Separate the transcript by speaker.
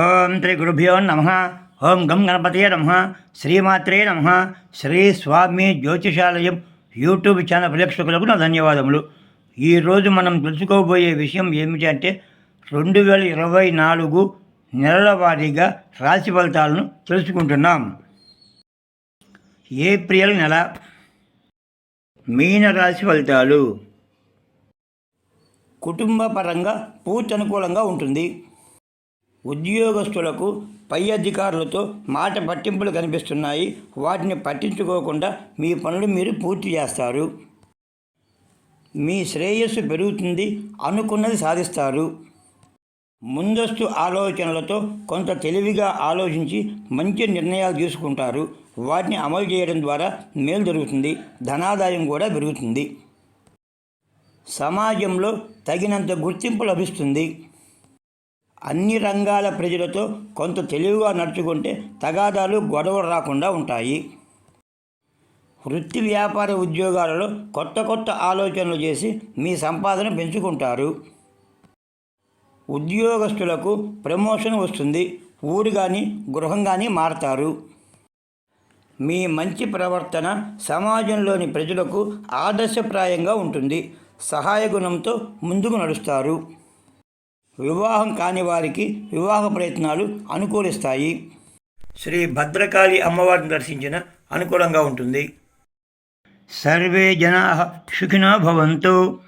Speaker 1: ఓం శ్రీ గురుభ్యో నమ. ఓం గం గణపతయే నమ. శ్రీమాత్రే నమ. శ్రీ స్వామి జ్యోతిషాలయం యూట్యూబ్ ఛానల్ ప్రేక్షకులకు నా ధన్యవాదములు. ఈరోజు మనం తెలుసుకోబోయే విషయం ఏమిటంటే రెండు వేల ఇరవై నాలుగు నెలల వారీగా రాశి ఫలితాలను తెలుసుకుంటున్నాం. ఏప్రిల్ నెల మీన రాశి ఫలితాలు. కుటుంబపరంగా పూర్తి అనుకూలంగా ఉంటుంది. ఉద్యోగస్తులకు పై అధికారులతో మాట పట్టింపులు కనిపిస్తున్నాయి. వాటిని పట్టించుకోకుండా మీ పనులు మీరు పూర్తి చేస్తారు. మీ శ్రేయస్సు పెరుగుతుంది అనుకున్నది సాధిస్తారు. ముందస్తు ఆలోచనలతో కొంత తెలివిగా ఆలోచించి మంచి నిర్ణయాలు తీసుకుంటారు. వాటిని అమలు చేయడం ద్వారా మేలు జరుగుతుంది. ధనాదాయం కూడా పెరుగుతుంది. సమాజంలో తగినంత గుర్తింపు లభిస్తుంది. అన్ని రంగాల ప్రజలతో కొంత తెలివిగా నడుచుకుంటే తగాదాలు గొడవలు రాకుండా ఉంటాయి. వృత్తి వ్యాపార ఉద్యోగాలలో కొత్త కొత్త ఆలోచనలు చేసి మీ సంపాదన పెంచుకుంటారు. ఉద్యోగస్తులకు ప్రమోషన్ వస్తుంది. ఊరు కానీ గృహం కానీ మారతారు. మీ మంచి ప్రవర్తన సమాజంలోని ప్రజలకు ఆదర్శప్రాయంగా ఉంటుంది. సహాయ గుణంతో ముందుకు నడుస్తారు. వివాహం కాని వారికి వివాహ ప్రయత్నాలు అనుకూలిస్తాయి. శ్రీ భద్రకాళి అమ్మవారిని దర్శించిన అనుకూలంగా ఉంటుంది. సర్వే జనా సుఖినో భవంతు.